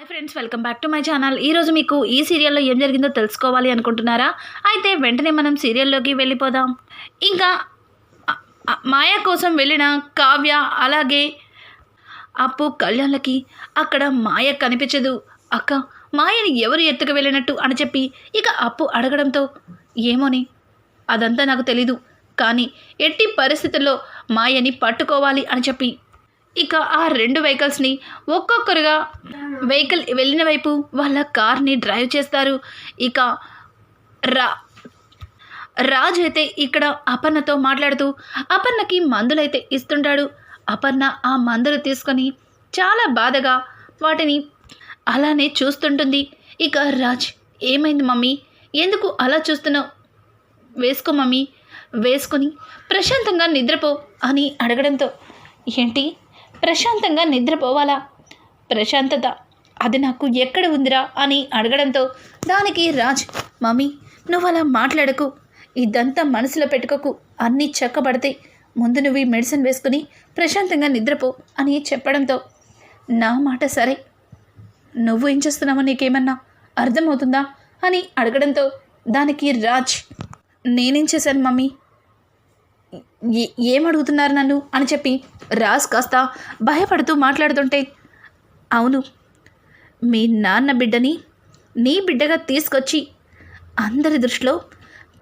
Hi friends welcome back to my channel ఈరోజు మీకు ఈ సీరియల్లో ఏం జరిగిందో తెలుసుకోవాలి అనుకుంటున్నారా? అయితే వెంటనే మనం సీరియల్లోకి వెళ్ళిపోదాం. ఇంకా మాయ కోసం వెళ్ళిన కావ్య అలాగే అప్పు కళ్యాణ్లకి అక్కడ మాయ కనిపించదు. అక్క మాయని ఎవరు ఎత్తుకు వెళ్ళినట్టు అని చెప్పి ఇక అప్పు అడగడంతో ఏమోని అదంతా నాకు తెలీదు. కానీ ఎట్టి పరిస్థితుల్లో మాయని పట్టుకోవాలి అని చెప్పి ఇక ఆ రెండు వెహికల్స్ని ఒక్కొక్కరుగా వెహికల్ వెళ్ళిన వైపు వాళ్ళ కార్ని డ్రైవ్ చేస్తారు. ఇక రా రాజు అయితే ఇక్కడ అపర్ణతో మాట్లాడుతూ అపర్ణకి మందులైతే ఇస్తుంటాడు. అపర్ణ ఆ మందులు తీసుకొని చాలా బాధగా వాటిని అలానే చూస్తుంటుంది. ఇక రాజ్ ఏమైంది మమ్మీ? ఎందుకు అలా చూస్తున్నావు? వేసుకో మమ్మీ. వేసుకొని ప్రశాంతంగా నిద్రపో అని అడగడంతో ఏంటి? ప్రశాంతంగా నిద్రపోవాలా? ప్రశాంతత అది నాకు ఎక్కడ ఉందిరా అని అడగడంతో దానికి రాజ్ మమ్మీ నువ్వు అలా మాట్లాడకు. ఇదంతా మనసులో పెట్టుకోకు. అన్నీ చక్కబడతాయి. ముందు నువ్వు ఈ మెడిసిన్ వేసుకుని ప్రశాంతంగా నిద్రపో అని చెప్పడంతో నా మాట సరే. నువ్వు ఏం చేస్తున్నావో నీకేమన్నా అర్థమవుతుందా? అని అడగడంతో దానికి రాజ్ నేనేం చేశాను మమ్మీ? ఏ- నన్ను? అని చెప్పి రాజ్ కాస్త భయపడుతూ మాట్లాడుతుంటే అవును మీ నాన్న బిడ్డని నీ బిడ్డగా తీసుకొచ్చి అందరి దృష్టిలో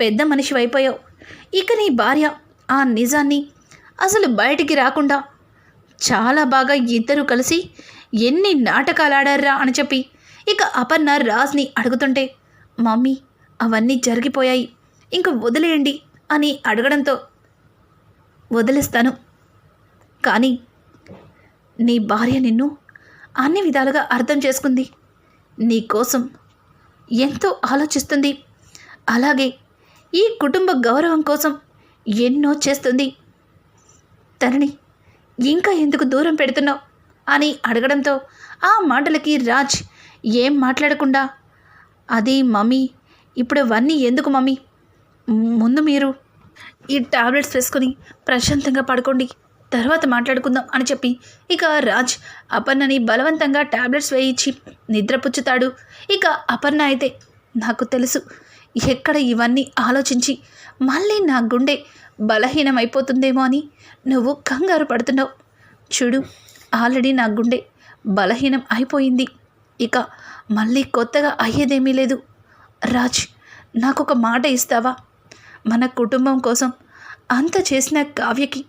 పెద్ద మనిషి అయిపోయావు ఇక నీ భార్య ఆ నిజాన్ని అసలు బయటికి రాకుండా చాలా బాగా ఇద్దరు కలిసి ఎన్ని నాటకాలు ఆడారా అని చెప్పి ఇక అపర్ణ రాజ్ని అడుగుతుంటే మమ్మీ అవన్నీ జరిగిపోయాయి. ఇంక వదిలేయండి అని అడగడంతో వదిలేస్తాను. కానీ నీ భార్య నిన్ను అన్ని విధాలుగా అర్థం చేసుకుంది. నీ కోసం ఎంతో ఆలోచిస్తుంది. అలాగే ఈ కుటుంబ గౌరవం కోసం ఎన్నో చేస్తుంది. తనని ఇంకా ఎందుకు దూరం పెడుతున్నావు? అని అడగడంతో ఆ మాటలకి రాజ్ ఏం మాట్లాడకుండా అది మమ్మీ ఇప్పుడు అవన్నీ ఎందుకు మమ్మీ? ముందు మీరు ఈ టాబ్లెట్స్ వేసుకొని ప్రశాంతంగా పడుకోండి. తర్వాత మాట్లాడుకుందాం అని చెప్పి ఇక రాజ్ అపర్ణని బలవంతంగా టాబ్లెట్స్ వేయించి నిద్రపుచ్చుతాడు. ఇక అపర్ణ అయితే నాకు తెలుసు ఎక్కడ ఇవన్నీ ఆలోచించి మళ్ళీ నా గుండె బలహీనమైపోతుందేమో అని నువ్వు కంగారు పడుతున్నావు. చూడు ఆల్రెడీ నా గుండె బలహీనం అయిపోయింది. ఇక మళ్ళీ కొత్తగా అయ్యేదేమీ లేదు. రాజ్ నాకు ఒక మాట ఇస్తావా? మన కుటుంబం కోసం అంత చేసిన కావ్యకి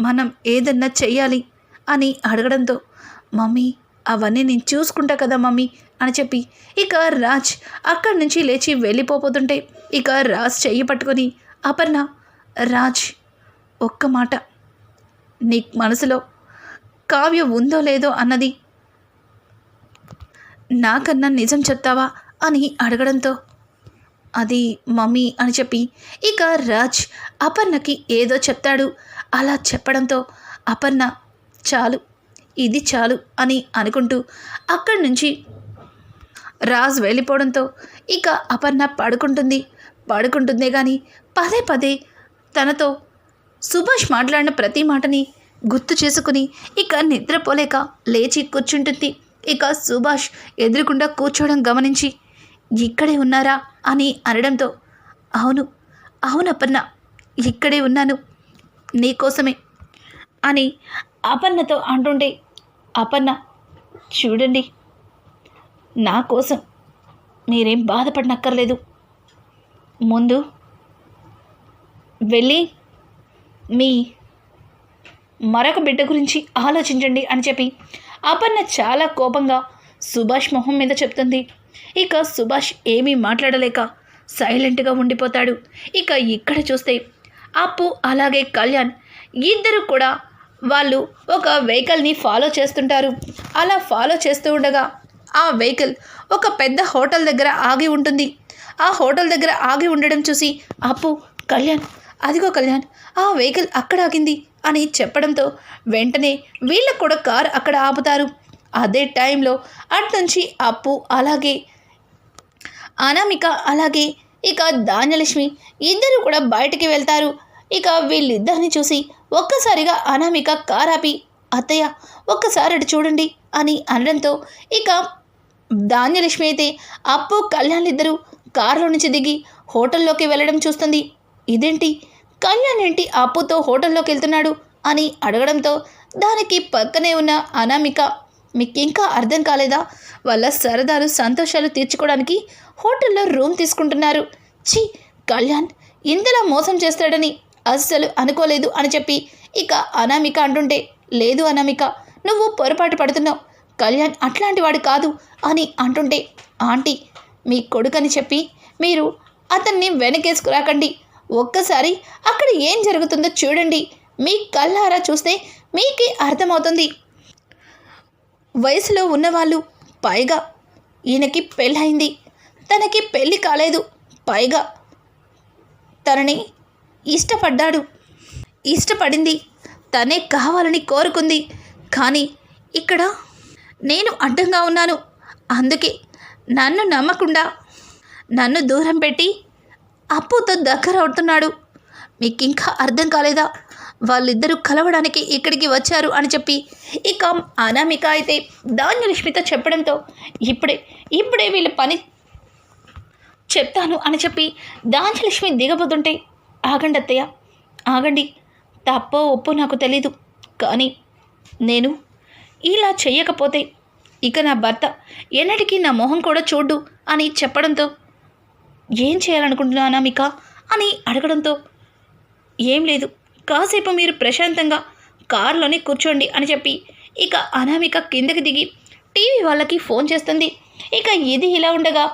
మనం ఏదన్నా చెయ్యాలి అని అడగడంతో మమ్మీ అవన్నీ నేను చూసుకుంటా కదా మమ్మీ అని చెప్పి ఇక రాజ్ అక్కడి నుంచి లేచి వెళ్ళిపోతుంటే ఇక రాజ్ చెయ్యి పట్టుకొని అపర్ణ రాజ్ ఒక్క మాట. నీ మనసులో కావ్య ఉందో లేదో అన్నది నాకన్నా నిజం చెప్తావా? అని అడగడంతో అది మమ్మీ అని చెప్పి ఇక రాజ్ అపర్ణకి ఏదో చెప్తాడు. అలా చెప్పడంతో అపర్ణ చాలు ఇది చాలు అని అనుకుంటూ అక్కడి నుంచి రాజ్ వెళ్ళిపోవడంతో ఇక అపర్ణ పడుకుంటుంది. పడుకుంటుందే కానీ పదే పదే తనతో సుభాష్ మాట్లాడిన ప్రతి మాటని గుర్తు చేసుకుని ఇక నిద్రపోలేక లేచి కూర్చుంటుంది. ఇక సుభాష్ ఎదురుకుండా కూర్చోవడం గమనించి ఇక్కడే ఉన్నారా అని అనడంతో అవును అవును అపర్ణ ఇక్కడే ఉన్నాను నీకోసమే అని అపర్ణతో అంటుండే అపర్ణ చూడండి నా కోసం మీరేం బాధపడనక్కర్లేదు. ముందు వెళ్ళి మీ మరొక బిడ్డ గురించి ఆలోచించండి అని చెప్పి అపర్ణ చాలా కోపంగా సుభాష్ మొహం మీద చెప్తుంది. ఇక సుభాష్ ఏమీ మాట్లాడలేక సైలెంట్గా ఉండిపోతాడు. ఇక ఇక్కడ చూస్తే అప్పు అలాగే కళ్యాణ్ ఇద్దరు కూడా వాళ్ళు ఒక వెహికల్ని ఫాలో చేస్తుంటారు. అలా ఫాలో చేస్తూ ఉండగా ఆ వెహికల్ ఒక పెద్ద హోటల్ దగ్గర ఆగి ఉంటుంది. ఆ హోటల్ దగ్గర ఆగి ఉండడం చూసి అప్పు కళ్యాణ్ అదిగో కళ్యాణ్ ఆ వెహికల్ అక్కడ ఆగింది అని చెప్పడంతో వెంటనే వీళ్ళకు కూడా కార్ అక్కడ ఆపుతారు. అదే టైంలో అట్నుంచి అప్పు అలాగే అనామిక అలాగే ఇక ధాన్యలక్ష్మి ఇద్దరు కూడా బయటికి వెళ్తారు. ఇక వీళ్ళిద్దరిని చూసి ఒక్కసారిగా అనామిక కారాపి అత్తయ్య ఒక్కసారి అటు చూడండి అని అనడంతో ఇక ధాన్యలక్ష్మి అయితే అప్పు కళ్యాణ్ ఇద్దరు కారులో నుంచి దిగి హోటల్లోకి వెళ్ళడం చూస్తుంది. ఇదేంటి? కళ్యాణ్ ఏంటి అప్పుతో హోటల్లోకి వెళ్తున్నాడు? అని అడగడంతో దానికి పక్కనే ఉన్న అనామిక మీకు ఇంకా అర్థం కాలేదా? వాళ్ళ సరదాలు సంతోషాలు తీర్చుకోవడానికి హోటల్లో రూమ్ తీసుకుంటున్నారు. ఛీ కళ్యాణ్ ఇంతలా మోసం చేస్తాడని అస్సలు అనుకోలేదు అని చెప్పి ఇక అనామిక అంటుంటే లేదు అనామిక నువ్వు పొరపాటు పడుతున్నావు. కళ్యాణ్ అట్లాంటి వాడు కాదు అని అంటుంటే ఆంటీ మీ కొడుకని చెప్పి మీరు అతన్ని వెనకేసుకురాకండి. ఒక్కసారి అక్కడ ఏం జరుగుతుందో చూడండి. మీ కళ్ళారా చూస్తే మీకే అర్థమవుతుంది. వయసులో ఉన్నవాళ్ళు పైగా ఈయనకి పెళ్ళయింది. తనకి పెళ్ళి కాలేదు. పైగా తనని ఇష్టపడ్డాడు. ఇష్టపడింది. తనే కావాలని కోరుకుంది. కానీ ఇక్కడ నేను అడ్డంగా ఉన్నాను. అందుకే నన్ను నమ్మకుండా నన్ను దూరం పెట్టి అప్పుతో దగ్గర అవుతున్నాడు. మీకు ఇంకా అర్థం కాలేదా? వాళ్ళిద్దరూ కలవడానికి ఇక్కడికి వచ్చారు అని చెప్పి ఇక అనామిక అయితే ధాన్యలక్ష్మితో చెప్పడంతో ఇప్పుడే ఇప్పుడే వీళ్ళ పని చెప్తాను అని చెప్పి ధాన్యలక్ష్మి దిగబోతుంటే ఆగండి అత్తయ్య ఆగండి. తప్పో ఒప్పో నాకు తెలీదు. కానీ నేను ఇలా చెయ్యకపోతే ఇక నా భర్త ఎన్నటికీ నా మొహం కూడా చూడు అని చెప్పడంతో ఏం చేయాలనుకుంటున్నా అనామిక? అని అడగడంతో ఏం లేదు. కాసేపు మీరు ప్రశాంతంగా కారులోనే కూర్చోండి అని చెప్పి ఇక అనామిక కిందకి దిగి టీవీ వాళ్ళకి ఫోన్ చేస్తుంది. ఇక ఇది ఇలా ఉండగా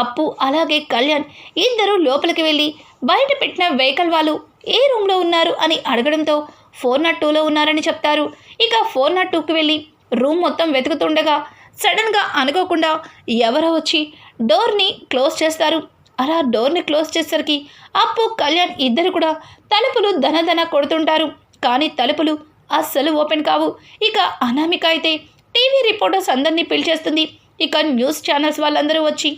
అప్పు అలాగే కళ్యాణ్ ఇద్దరు లోపలికి వెళ్ళి బయట పెట్టిన వెహికల్ వాళ్ళు ఏ రూమ్లో ఉన్నారు అని అడగడంతో ఫోర్ నాట్ టూలో ఉన్నారని చెప్తారు. ఇక ఫోర్ నాట్ టూకి వెళ్ళి రూమ్ మొత్తం వెతుకుతుండగా సడన్గా అనుకోకుండా ఎవరో వచ్చి డోర్ని క్లోజ్ చేస్తారు. అలా డోర్ని క్లోజ్ చేసేసరికి అప్పు కళ్యాణ్ ఇద్దరు కూడా తలుపులు ధనధన కొడుతుంటారు. కానీ తలుపులు అస్సలు ఓపెన్ కావు. ఇక అనామిక అయితే టీవీ రిపోర్టర్స్ అందరినీ పిలిచేస్తుంది. ఇక న్యూస్ ఛానల్స్ వాళ్ళందరూ వచ్చి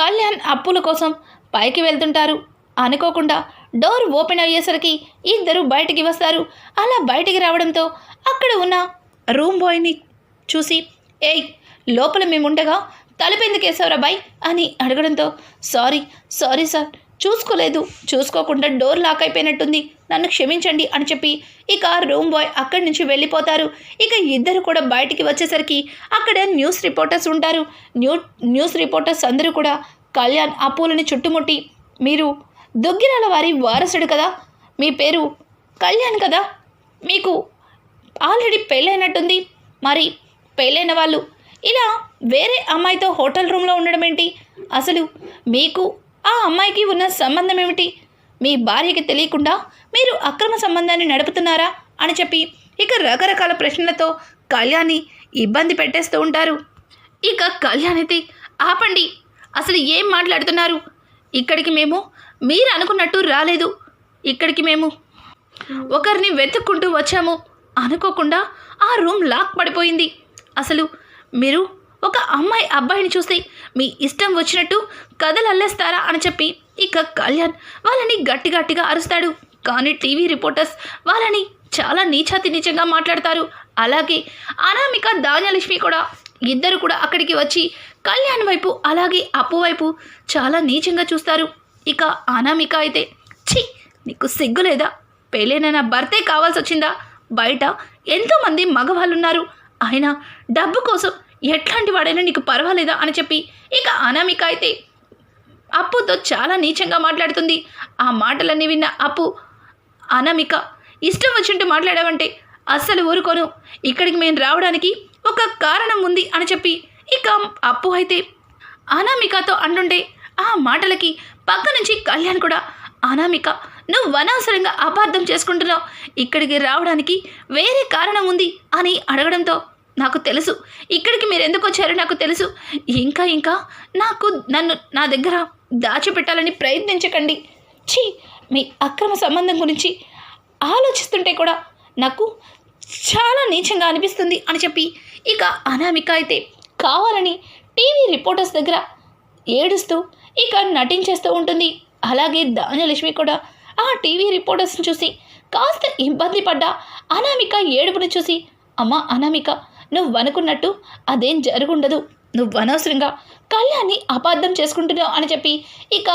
కళ్యాణ్ అప్పుల కోసం పైకి వెళ్తుంటారు. అనుకోకుండా డోర్ ఓపెన్ అయ్యేసరికి ఇద్దరు బయటికి వస్తారు. అలా బయటికి రావడంతో అక్కడ ఉన్న రూమ్ బాయ్ని చూసి ఏయ్ లోపల మేముండగా తలుపెందుకేసావురా బాయ్? అని అడగడంతో సారీ సారీ సార్ చూసుకోలేదు. చూసుకోకుండా డోర్ లాక్ అయిపోయినట్టుంది. నన్ను క్షమించండి అని చెప్పి ఇక రూమ్ బాయ్ అక్కడి నుంచి వెళ్ళిపోతారు. ఇక ఇద్దరు కూడా బయటికి వచ్చేసరికి అక్కడ న్యూస్ రిపోర్టర్స్ ఉంటారు. న్యూ న్యూస్ రిపోర్టర్స్ అందరూ కూడా కళ్యాణ్ అప్పులని చుట్టుముట్టి మీరు దుగ్గిరాల వారి వారసుడు కదా? మీ పేరు కళ్యాణ్ కదా? మీకు ఆల్రెడీ పెళ్ళైనట్టుంది. మరి పెళ్ళైన వాళ్ళు ఇలా వేరే అమ్మాయితో హోటల్ రూమ్లో ఉండడం ఏంటి? అసలు మీకు ఆ అమ్మాయికి ఉన్న సంబంధం ఏమిటి? మీ భార్యకి తెలియకుండా మీరు అక్రమ సంబంధాన్ని నడుపుతున్నారా? అని చెప్పి ఇక రకరకాల ప్రశ్నలతో కళ్యాణి ఇబ్బంది పెట్టేస్తూ ఉంటారు. ఇక కళ్యాణ్ అయితే ఆపండి. అసలు ఏం మాట్లాడుతున్నారు? ఇక్కడికి మేము మీరు అనుకున్నట్టు రాలేదు. ఇక్కడికి మేము ఒకరిని వెతుక్కుంటూ వచ్చాము. అనుకోకుండా ఆ రూమ్ లాక్ పడిపోయింది. అసలు మీరు ఒక అమ్మాయి అబ్బాయిని చూసి మీ ఇష్టం వచ్చినట్టు కథలు అల్లేస్తారా అని చెప్పి ఇక కళ్యాణ్ వాళ్ళని గట్టి గట్టిగా అరుస్తాడు. కానీ టీవీ రిపోర్టర్స్ వాళ్ళని చాలా నీచాతి నీచంగా మాట్లాడతారు. అలాగే అనామిక ధాన్యలక్ష్మి కూడా ఇద్దరు కూడా అక్కడికి వచ్చి కళ్యాణ్ వైపు అలాగే అప్పు వైపు చాలా నీచంగా చూస్తారు. ఇక అనామిక అయితే ఛీ నీకు సిగ్గు లేదా? పెళ్ళైన భర్తే కావాల్సి వచ్చిందా బయట ఎంతోమంది మగవాళ్ళున్నారు. అయినా డబ్బు కోసం ఎట్లాంటి వాడైనా నీకు పర్వాలేదా అని చెప్పి ఇక అనామిక అయితే అప్పుతో చాలా నీచంగా మాట్లాడుతుంది. ఆ మాటలన్నీ విన్న అప్పు అనామిక ఇష్టం వచ్చింటూ మాట్లాడావంటే అస్సలు ఊరుకోను. ఇక్కడికి మేము రావడానికి ఒక కారణం ఉంది అని చెప్పి ఇక అప్పు అయితే అనామికతో అంటుంటే ఆ మాటలకి పక్క నుంచి కళ్యాణ్ కూడా అనామిక నువ్వు అనవసరంగా అపార్థం చేసుకుంటున్నావు. ఇక్కడికి రావడానికి వేరే కారణం ఉంది అని అడగడంతో నాకు తెలుసు. ఇక్కడికి మీరు ఎందుకు వచ్చారో నాకు తెలుసు. ఇంకా ఇంకా నాకు నన్ను నా దగ్గర దాచిపెట్టాలని ప్రయత్నించకండి. ఛీ మీ అక్రమ సంబంధం గురించి ఆలోచిస్తుంటే కూడా నాకు చాలా నీచంగా అనిపిస్తుంది అని చెప్పి ఇక అనామిక అయితే కావాలని టీవీ రిపోర్టర్స్ దగ్గర ఏడుస్తూ ఇక నటించేస్తూ ఉంటుంది. అలాగే ధాన్యలక్ష్మి కూడా ఆ టీవీ రిపోర్టర్స్ని చూసి కాస్త ఇబ్బంది పడ్డా. అనామిక ఏడుపుని చూసి అమ్మ అనామిక నువ్వు అనుకున్నట్టు అదేం జరుగుండదు. నువ్వు అనవసరంగా కళ్యాణ్ని అపార్థం చేసుకుంటున్నావు అని చెప్పి ఇక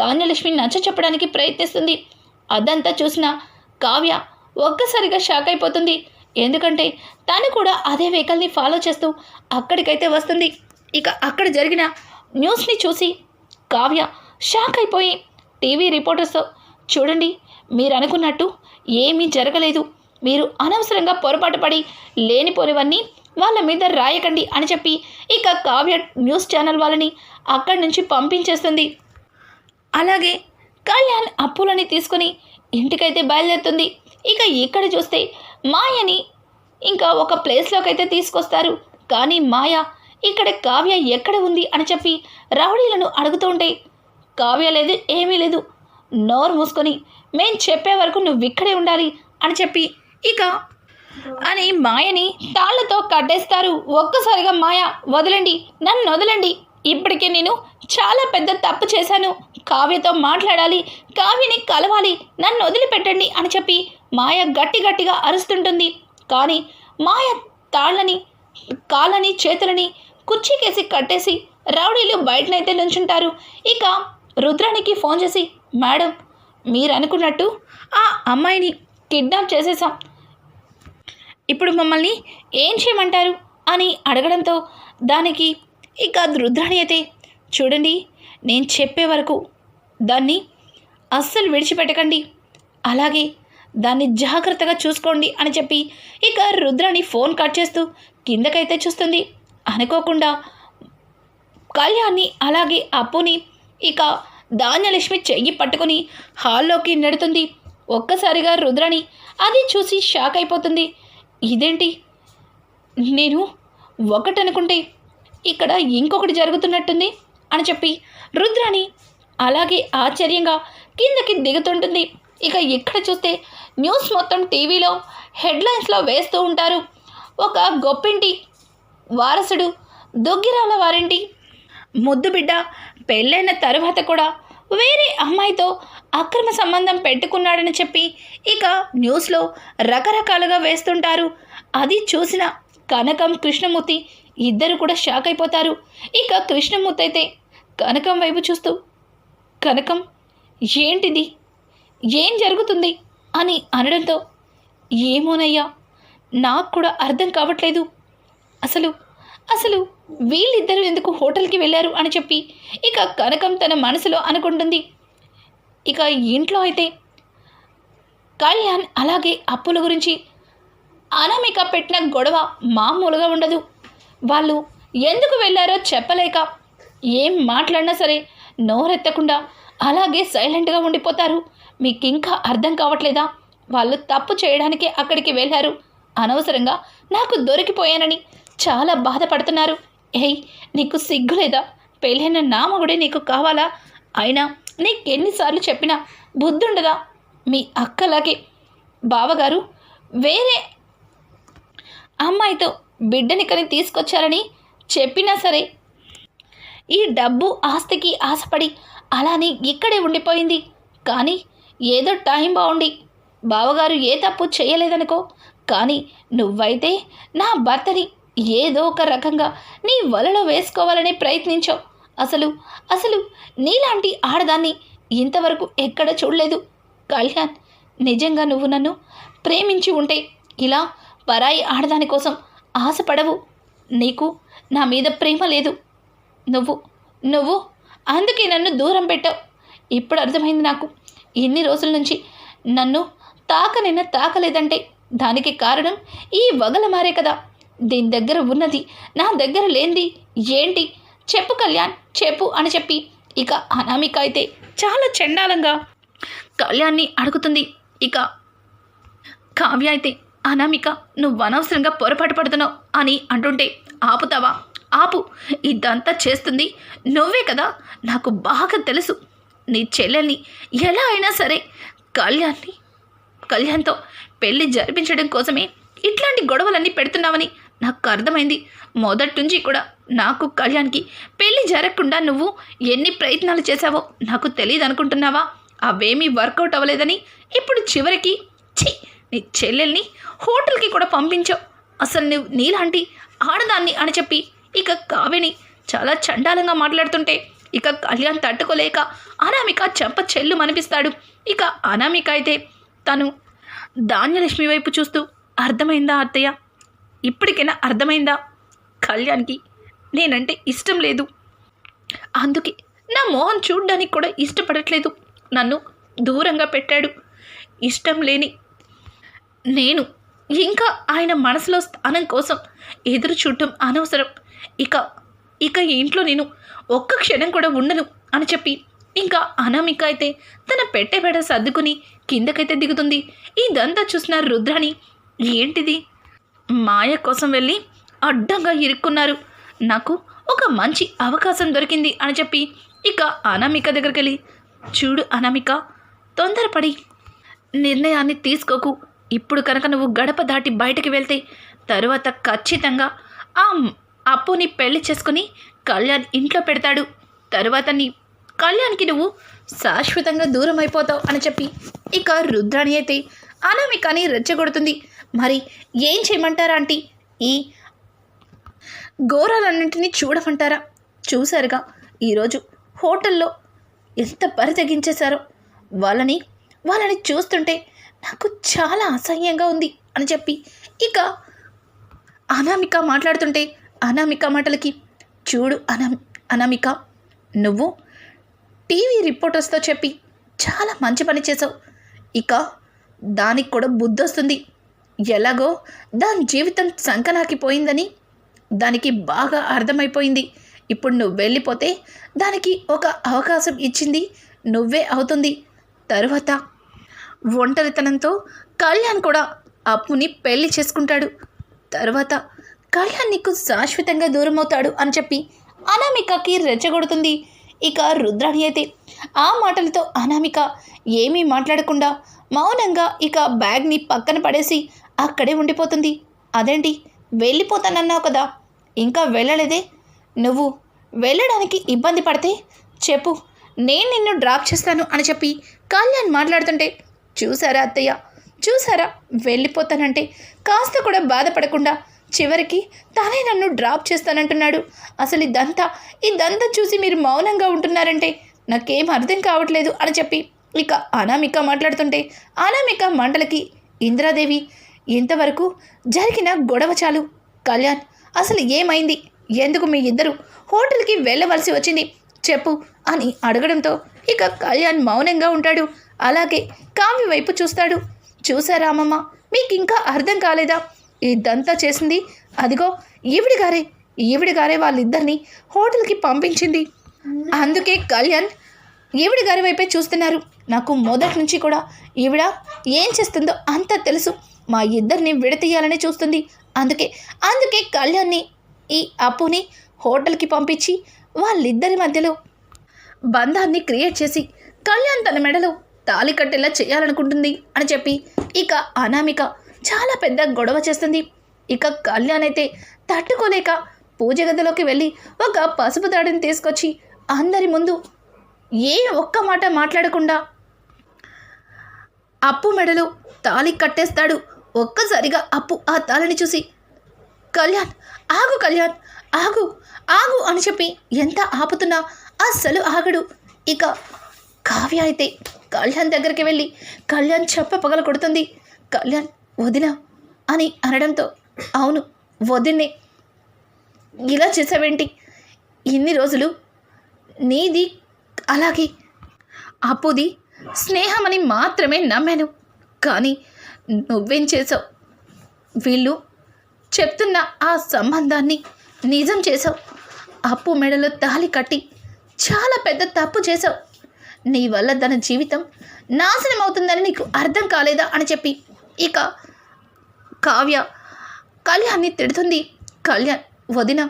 ధాన్యలక్ష్మి నచ్చ చెప్పడానికి ప్రయత్నిస్తుంది. అదంతా చూసిన కావ్య ఒక్కసారిగా షాక్ అయిపోతుంది. ఎందుకంటే తను కూడా అదే వెహికల్ని ఫాలో చేస్తూ అక్కడికైతే వస్తుంది. ఇక అక్కడ జరిగిన న్యూస్ని చూసి కావ్య షాక్ అయిపోయి టీవీ రిపోర్టర్స్తో చూడండి మీరు అనుకున్నట్టు ఏమీ జరగలేదు. మీరు అనవసరంగా పొరపాటు పడి లేనిపోనివన్నీ వాళ్ళ మీద రాయకండి అని చెప్పి ఇక కావ్య న్యూస్ ఛానల్ వాళ్ళని అక్కడి నుంచి పంపించేస్తుంది. అలాగే కళ్యాణ్ అప్పులని తీసుకుని ఇంటికైతే బయలుదేరుతుంది. ఇక ఇక్కడ చూస్తే మాయని ఇంకా ఒక ప్లేస్లోకి అయితే తీసుకొస్తారు. కానీ మాయ ఇక్కడ కావ్య ఎక్కడ ఉంది? అని చెప్పి రౌడీలను అడుగుతూ ఉంటే కావ్య లేదు ఏమీ లేదు. నోరు మూసుకొని మేం చెప్పే వరకు నువ్వు ఇక్కడే ఉండాలి అని చెప్పి ఇక అని మాయని తాళ్ళతో కట్టేస్తారు. ఒక్కసారిగా మాయ వదలండి నన్ను వదలండి. ఇప్పటికే నేను చాలా పెద్ద తప్పు చేశాను. కావ్యతో మాట్లాడాలి కావ్యని కలవాలి నన్ను వదిలిపెట్టండి అని చెప్పి మాయ గట్టి గట్టిగా అరుస్తుంటుంది. కానీ మాయ తాళ్ళని కాళ్ళని చేతులని కుర్చీకేసి కట్టేసి రౌడీలు బయటనైతే నుంచుంటారు. ఇక రుద్రానికి ఫోన్ చేసి మేడం మీరు అనుకున్నట్టు ఆ అమ్మాయిని కిడ్నాప్ చేసేసాం ఇప్పుడు మమ్మల్ని ఏం చేయమంటారు? అని అడగడంతో దానికి ఇక రుద్రాణి అయితే చూడండి నేను చెప్పే వరకు దాన్ని అస్సలు విడిచిపెట్టకండి. అలాగే దాన్ని జాగ్రత్తగా చూసుకోండి అని చెప్పి ఇక రుద్రాణి ఫోన్ కట్ చేస్తూ కిందకైతే చూస్తుంది. అనుకోకుండా కళ్యాణ్ని అలాగే అప్పుని ఇక ధాన్యలక్ష్మి చెయ్యి పట్టుకొని హాల్లోకి నెడుతుంది. ఒక్కసారిగా రుద్రని అది చూసి షాక్ అయిపోతుంది. ఇదేంటి? నేను ఒకటనుకుంటే ఇక్కడ ఇంకొకటి జరుగుతున్నట్టుంది అని చెప్పి రుద్రాణి అలాగే ఆశ్చర్యంగా కిందకి దిగుతుంటుంది. ఇక ఇక్కడ చూస్తే న్యూస్ మొత్తం టీవీలో హెడ్లైన్స్లో వేస్తూ ఉంటారు. ఒక గొప్పింటి వారసుడు దుగ్గిరాల వారింటి ముద్దు బిడ్డ పెళ్ళైన తర్వాత కూడా వేరే అమ్మాయితో అక్రమ సంబంధం పెట్టుకున్నాడని చెప్పి ఇక న్యూస్లో రకరకాలుగా వేస్తుంటారు. అది చూసిన కనకం కృష్ణమూర్తి ఇద్దరు కూడా షాక్ అయిపోతారు. ఇక కృష్ణమూర్తి అయితే కనకం వైపు చూస్తూ కనకం ఏంటిది? ఏం జరుగుతుంది? అని అనడంతో ఏమోనయ్యా నాకు కూడా అర్థం కావట్లేదు. అసలు అసలు వీళ్ళిద్దరూ ఎందుకు హోటల్కి వెళ్ళారు అని చెప్పి ఇక కనకం తన మనసులో అనుకుంటుంది. ఇక ఇంట్లో అయితే కళ్యాణ్ అలాగే అప్పుల గురించి అనామిక పెట్టిన గొడవ మామూలుగా ఉండదు. వాళ్ళు ఎందుకు వెళ్ళారో చెప్పలేక ఏం మాట్లాడినా సరే నోరెత్తకుండా అలాగే సైలెంట్గా ఉండిపోతారు. మీకు ఇంకా అర్థం కావట్లేదా? వాళ్ళు తప్పు చేయడానికి అక్కడికి వెళ్ళారు. అనవసరంగా నాకు దొరికిపోయానని చాలా బాధపడుతున్నారు. ఏయ్ నీకు సిగ్గులేదా పెళ్ళైన నామగుడే నీకు కావాలా? అయినా నీకెన్నిసార్లు చెప్పినా బుద్ధుండదా? మీ అక్కలాగే. బావగారు వేరే అమ్మాయితో బిడ్డని కని తీసుకొచ్చారని చెప్పినా సరే ఈ డబ్బు ఆస్తికి ఆశపడి అలానే ఇక్కడే ఉండిపోయింది. కానీ ఏదో టైం బాగుండి బావగారు ఏ తప్పు చేయలేదనుకో కానీ నువ్వైతే నా భర్తని ఏదో ఒక రకంగా నీ వలలో వేసుకోవాలని ప్రయత్నించావు. అసలు అసలు నీలాంటి ఆడదాన్ని ఇంతవరకు ఎక్కడ చూడలేదు. కళ్యాణ్ నిజంగా నువ్వు నన్ను ప్రేమించి ఉంటే ఇలా పరాయి ఆడదాని కోసం ఆశపడవు. నీకు నా మీద ప్రేమ లేదు. నువ్వు నువ్వు అందుకే నన్ను దూరం పెట్టావు. ఇప్పుడు అర్థమైంది నాకు. ఎన్ని రోజుల నుంచి నన్ను తాకనైనా తాకలేదంటే దానికి కారణం ఈ వగల మారే కదా. దీని దగ్గర ఉన్నది. నా దగ్గర లేనిది ఏంటి? చెప్పు కళ్యాణ్ చెప్పు అని చెప్పి ఇక అనామిక అయితే చాలా చండాలంగా కళ్యాణ్ని అడుగుతుంది. ఇక కావ్య అయితే అనామిక నువ్వు అనవసరంగా పొరపాటు పడుతున్నావు అని అంటుంటే ఆపుతావా? ఆపు. ఇదంతా చేస్తుంది నువ్వే కదా. నాకు బాగా తెలుసు. నీ చెల్లెల్ని ఎలా అయినా సరే కళ్యాణ్ని కళ్యాణ్తో పెళ్ళి జరిపించడం కోసమే ఇట్లాంటి గొడవలన్నీ పెడుతున్నావని నాకు అర్థమైంది. మొదటి నుంచి కూడా నాకు కళ్యాణ్కి పెళ్ళి జరగకుండా నువ్వు ఎన్ని ప్రయత్నాలు చేశావో నాకు తెలియదు అనుకుంటున్నావా అవేమీ వర్కౌట్ అవ్వలేదని ఇప్పుడు చివరికి ఛీ! నీ చెల్లెల్ని హోటల్కి కూడా పంపించావు. అసలు నువ్వు నీలాంటి ఆడదాన్ని అని చెప్పి ఇక కావ్యని చాలా చండాలంగా మాట్లాడుతుంటే ఇక కళ్యాణ్ తట్టుకోలేక అనామిక చెంప చెల్లు అనిపిస్తాడు ఇక అనామిక అయితే తను ధాన్యలక్ష్మి వైపు చూస్తూ అర్థమైందా అత్తయ్య? ఇప్పటికైనా అర్థమైందా? కళ్యాణ్కి నేనంటే ఇష్టం లేదు. అందుకే నా మోహన్ చూడడానికి కూడా ఇష్టపడట్లేదు. నన్ను దూరంగా పెట్టాడు. ఇష్టం లేని నేను ఇంకా ఆయన మనసులో స్థానం కోసం ఎదురు చూడటం అనవసరం. ఇక ఇక ఇంట్లో నేను ఒక్క క్షణం కూడా ఉండను అని చెప్పి ఇంకా అనామిక అయితే తన పెట్టెబెడ సర్దుకుని కిందకైతే దిగుతుంది. ఇదంతా చూసిన రుద్రాని ఏంటిది? మాయ కోసం వెళ్ళి అడ్డంగా ఇరుక్కున్నారు. నాకు ఒక మంచి అవకాశం దొరికింది అని చెప్పి ఇక అనామిక దగ్గరికి వెళ్ళి చూడు అనామిక తొందరపడి. నిర్ణయాన్ని తీసుకోకు. ఇప్పుడు కనుక నువ్వు గడప దాటి బయటకు వెళ్తే తరువాత ఖచ్చితంగా ఆ అప్పుని పెళ్ళి చేసుకుని కళ్యాణ్ ఇంట్లో పెడతాడు. తరువాత నీ కళ్యాణ్కి నువ్వు శాశ్వతంగా దూరం అయిపోతావు అని చెప్పి ఇక రుద్రాణి అయితే అనామికని రెచ్చగొడుతుంది. మరి ఏం చేయమంటారా ఆంటీ? ఈ ఘోరాలన్నింటినీ చూడమంటారా? చూశారుగా ఈరోజు హోటల్లో ఎంత పరితగించేశారో. వాళ్ళని వాళ్ళని చూస్తుంటే నాకు చాలా అసహ్యంగా ఉంది అని చెప్పి ఇక అనామిక మాట్లాడుతుంటే అనామిక మాటలకి చూడు అనా అనామిక నువ్వు టీవీ రిపోర్టర్స్తో చెప్పి చాలా మంచి పని చేసావు ఇక దానికి కూడా బుద్ధి వస్తుంది. ఎలాగో దాని జీవితం సంకనాకిపోయిందని దానికి బాగా అర్థమైపోయింది. ఇప్పుడు నువ్వు వెళ్ళిపోతే దానికి ఒక అవకాశం ఇచ్చింది నువ్వే అవుతుంది. తరువాత ఒంటరితనంతో కళ్యాణ్ కూడా అప్పుని పెళ్ళి చేసుకుంటాడు. తర్వాత కళ్యాణ్ నీకు శాశ్వతంగా దూరం అవుతాడు అని చెప్పి అనామికకి రెచ్చగొడుతుంది. ఇక రుద్రాణి అయితే ఆ మాటలతో అనామిక ఏమీ మాట్లాడకుండా మౌనంగా ఇక బ్యాగ్ని పక్కన పడేసి అక్కడే ఉండిపోతుంది. అదేంటి? వెళ్ళిపోతానన్నావు కదా. ఇంకా వెళ్ళలేదే? నువ్వు వెళ్ళడానికి ఇబ్బంది పడితే చెప్పు. నేను నిన్ను డ్రాప్ చేస్తాను అని చెప్పి కళ్యాణ్ మాట్లాడుతుంటే చూసారా అత్తయ్య? చూసారా వెళ్ళిపోతానంటే కాస్త కూడా బాధపడకుండా చివరికి తానే నన్ను డ్రాప్ చేస్తానంటున్నాడు. అసలు ఇదంతా ఇదంతా చూసి మీరు మౌనంగా ఉంటున్నారంటే నాకేం అర్థం కావట్లేదు అని చెప్పి ఇక అనామిక మాట్లాడుతుంటే అనామిక మండలకి ఇంద్రాదేవి ఇంతవరకు జరిగిన గొడవ చాలు. కళ్యాణ్ అసలు ఏమైంది? ఎందుకు మీ ఇద్దరు హోటల్కి వెళ్ళవలసి వచ్చింది? చెప్పు అని అడగడంతో ఇక కళ్యాణ్ మౌనంగా ఉంటాడు. అలాగే కావ్య వైపు చూస్తాడు. చూసారా మీకు ఇంకా అర్థం కాలేదా? ఇదంతా చేసింది? అదిగో ఈవిడి గారే. గారే వాళ్ళిద్దరిని హోటల్కి పంపించింది. అందుకే కళ్యాణ్ ఈవిడ గారి వైపే చూస్తున్నారు. నాకు మొదటి నుంచి కూడా ఈవిడ ఏం చేస్తుందో అంతా తెలుసు. మా ఇద్దరిని విడతీయాలని చూస్తుంది. అందుకే అందుకే కళ్యాణ్ని ఈ అప్పుని హోటల్కి పంపించి వాళ్ళిద్దరి మధ్యలో బంధాన్ని క్రియేట్ చేసి కళ్యాణ్ తన మెడలో తాలి కట్టేలా చేయాలనుకుంటుంది అని చెప్పి ఇక అనామిక చాలా పెద్ద గొడవ చేస్తుంది. ఇక కళ్యాణ్ అయితే తట్టుకోలేక పూజ గదిలోకి వెళ్ళి ఒక పసుపు తాడిని తీసుకొచ్చి అందరి ముందు ఏ ఒక్క మాట మాట్లాడకుండా అప్పు మెడలో తాళి కట్టేస్తాడు. ఒక్కసారిగా అప్పు ఆ తాళిని చూసి కళ్యాణ్ ఆగు కళ్యాణ్ ఆగు ఆగు అని చెప్పి ఎంత ఆపుతున్నా అస్సలు ఆగడు. ఇక కావ్య అయితే కళ్యాణ్ దగ్గరికి వెళ్ళి కళ్యాణ్ చెప్ప పగల కొడుతుంది. కళ్యాణ్ వదినా అని అనడంతో అవును వదిన్నే ఇలా చేసావేంటి? ఇన్ని రోజులు నీది అలాగే అప్పుది స్నేహమని మాత్రమే నమ్మాను. కానీ నువ్వేం చేసావు వీళ్ళు చెప్తున్న ఆ సంబంధాన్ని నిజం చేసావు అప్పు మెడలో తాలి కట్టి చాలా పెద్ద తప్పు చేసావు నీ వల్ల తన జీవితం నాశనం అవుతుందని నీకు అర్థం కాలేదా అని చెప్పి. ఇక కావ్య కళ్యాణ్ని తిడుతుంది. కళ్యాణ్ వదిన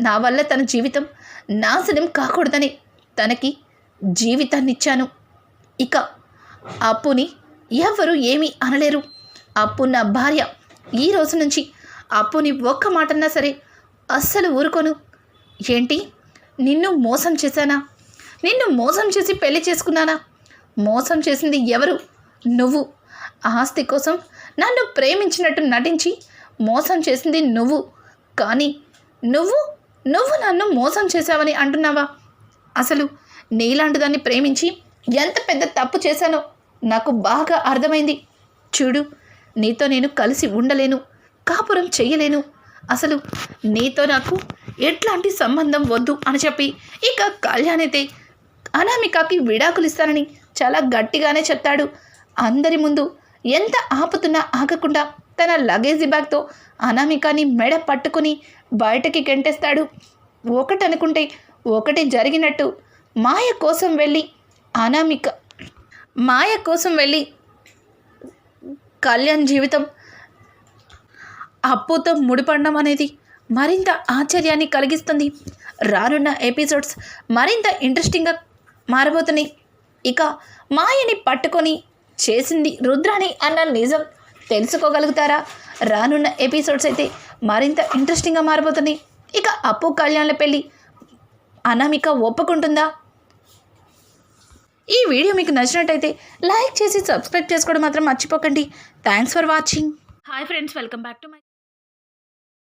నా వల్ల తన జీవితం నాశనం కాకూడదని తనకి జీవితాన్ని ఇచ్చాను ఇక అప్పుని ఎవ్వరూ ఏమీ అనలేరు. అప్పు నా భార్య ఈ రోజు నుంచి అప్పుని ఒక్క మాటన్నా సరే అస్సలు ఊరుకోను. ఏంటి? నిన్ను మోసం చేశానా? నిన్ను మోసం చేసి పెళ్ళి చేసుకున్నానా? మోసం చేసింది ఎవరు? నువ్వు. ఆస్తి కోసం నన్ను ప్రేమించినట్టు నటించి మోసం చేసింది నువ్వు. కానీ నువ్వు నువ్వు నన్ను మోసం చేశావని అంటున్నావా? అసలు నీలాంటి దాన్ని ప్రేమించి ఎంత పెద్ద తప్పు చేశానో నాకు బాగా అర్థమైంది. చూడు నీతో నేను కలిసి ఉండలేను కాపురం చెయ్యలేను. అసలు నీతో నాకు ఎట్లాంటి సంబంధం వద్దు అని చెప్పి ఇక కళ్యాణ్ అయితే అనామికకి విడాకులు ఇస్తానని చాలా గట్టిగానే చెప్తాడు. అందరి ముందు ఎంత ఆపుతున్నా ఆగకుండా తన లగేజీ బ్యాగ్తో అనామికాని మెడ పట్టుకుని బయటకి గెంటేస్తాడు. ఒకటనుకుంటే ఒకటి జరిగినట్టు మాయ కోసం వెళ్ళి అనామిక మాయ కోసం వెళ్ళి కళ్యాణ్ జీవితం అప్పుతో ముడిపడడం అనేది మరింత ఆశ్చర్యాన్ని కలిగిస్తుంది. రానున్న ఎపిసోడ్స్ మరింత ఇంట్రెస్టింగ్గా మారబోతున్నాయి. ఇక మాయని పట్టుకొని చేసింది రుద్రాని అన్న నిజం తెలుసుకోగలుగుతారా? రానున్న ఎపిసోడ్స్ అయితే మరింత ఇంట్రెస్టింగ్గా మారబోతున్నాయి. ఇక అప్పు కళ్యాణ్ల పెళ్ళి అనామిక ఒప్పుకుంటుందా? ఈ వీడియో మీకు నచ్చినట్టయితే లైక్ చేసి సబ్స్క్రైబ్ చేసుకోవడం మాత్రం మర్చిపోకండి. Thanks for watching hi friends welcome back to my